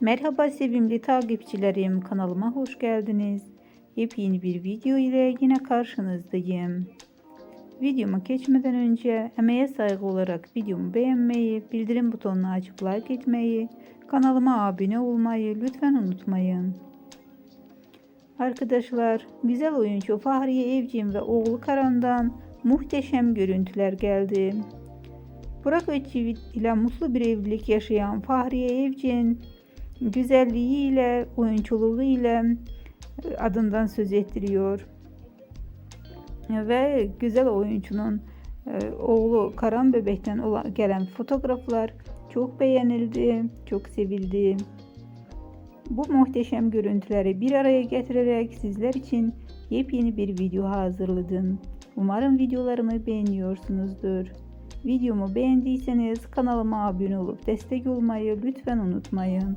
Merhaba sevimli takipçilerim kanalıma hoş geldiniz. Yepyeni bir video ile yine karşınızdayım. Videoma geçmeden önce emeğe saygı olarak videomu beğenmeyi, bildirim butonunu açıp like etmeyi, kanalıma abone olmayı lütfen unutmayın. Arkadaşlar güzel oyuncu Fahriye Evcin ve oğlu Karan'dan muhteşem görüntüler geldi. Burak Özçivit ile mutlu bir evlilik yaşayan Fahriye Evcin güzelliğiyle, oyunculuğuyla adından söz ettiriyor. Ve güzel oyuncunun e, oğlu Karan Bebek'ten gelen fotoğraflar çok beğenildi, çok sevildi. Bu muhteşem görüntüleri bir araya getirerek sizler için yepyeni bir video hazırladım. Umarım videolarımı beğeniyorsunuzdur. Videomu beğendiyseniz kanalıma abone olup destek olmayı lütfen unutmayın.